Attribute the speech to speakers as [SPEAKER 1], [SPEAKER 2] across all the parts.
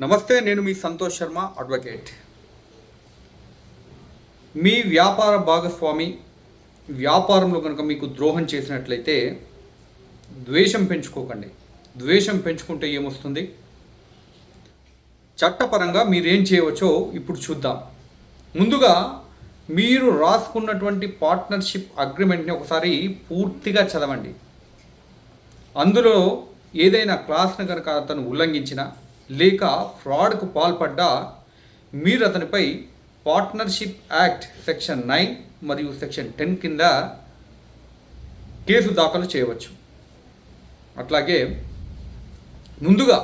[SPEAKER 1] నమస్తే నేను మీ సంతోష్ శర్మ అడ్వకేట్. మీ వ్యాపార భాగస్వామి వ్యాపారంలో కనుక మీకు ద్రోహం చేసినట్లయితే ద్వేషం పెంచుకోకండి. ద్వేషం పెంచుకుంటే ఏమొస్తుంది? చట్టపరంగా మీరేం చేయవచ్చో ఇప్పుడు చూద్దాం. ముందుగా మీరు రాసుకున్నటువంటి పార్ట్నర్షిప్ అగ్రిమెంట్ని ఒకసారి పూర్తిగా చదవండి. అందులో ఏదైనా క్లాస్ను కనుక అతను ఉల్లంఘించిన లేక ఫ్రాడ్కు పాల్పడ్డా మీరు అతనిపై పార్ట్నర్షిప్ యాక్ట్ సెక్షన్ నైన్ మరియు సెక్షన్ టెన్ కింద కేసు దాఖలు చేయవచ్చు. అట్లాగే ముందుగా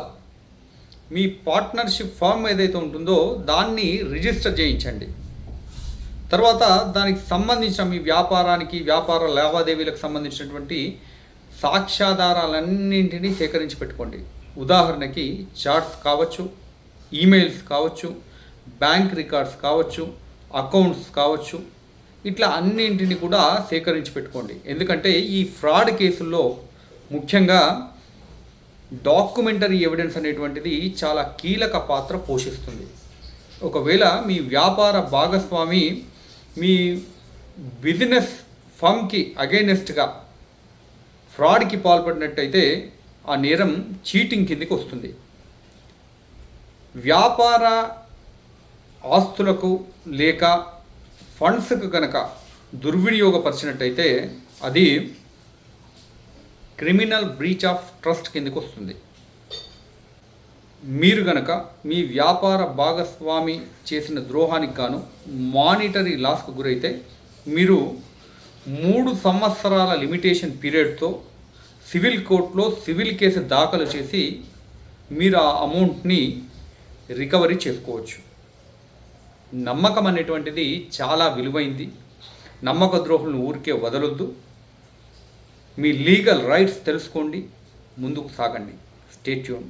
[SPEAKER 1] మీ పార్ట్నర్షిప్ ఫామ్ ఏదైతే ఉంటుందో దాన్ని రిజిస్టర్ చేయించండి. తర్వాత దానికి సంబంధించిన మీ వ్యాపారానికి వ్యాపార లావాదేవీలకు సంబంధించినటువంటి సాక్ష్యాధారాలన్నింటినీ సేకరించి పెట్టుకోండి. ఉదాహరణకి చార్ట్స్ కావచ్చు ఈమెయిల్స్ కావచ్చు బ్యాంక్ రికార్డ్స్ కావచ్చు అకౌంట్స్ కావచ్చు ఇట్లా అన్నింటిని కూడా సేకరించి పెట్టుకోండి. ఎందుకంటే ఈ ఫ్రాడ్ కేసుల్లో ముఖ్యంగా డాక్యుమెంటరీ ఎవిడెన్స్ అనేటువంటిది చాలా కీలక పాత్ర పోషిస్తుంది. ఒకవేళ మీ వ్యాపార భాగస్వామి మీ బిజినెస్ ఫమ్కి అగైనెస్ట్గా ఫ్రాడ్కి పాల్పడినట్టయితే ఆ నేరం చీటింగ్ కిందకి వస్తుంది. వ్యాపార ఆస్తులకు లేక ఫండ్స్కు కనుక దుర్వినియోగపరిచినట్టయితే అది క్రిమినల్ బ్రీచ్ ఆఫ్ ట్రస్ట్ కిందకి వస్తుంది. మీరు గనక మీ వ్యాపార భాగస్వామి చేసిన ద్రోహానికి గాను మానిటరీ లాస్కు గురైతే మీరు మూడు సంవత్సరాల లిమిటేషన్ పీరియడ్తో సివిల్ కోర్టులో సివిల్ కేసు దాఖలు చేసి మీరు ఆ అమౌంట్ని రికవరీ చేసుకోవచ్చు. నమ్మకం అనేటువంటిది చాలా విలువైంది. నమ్మక ద్రోహులను ఊరికే వదలొద్దు. మీ లీగల్ రైట్స్ తెలుసుకోండి. ముందుకు సాగండి. స్టేట్యూన్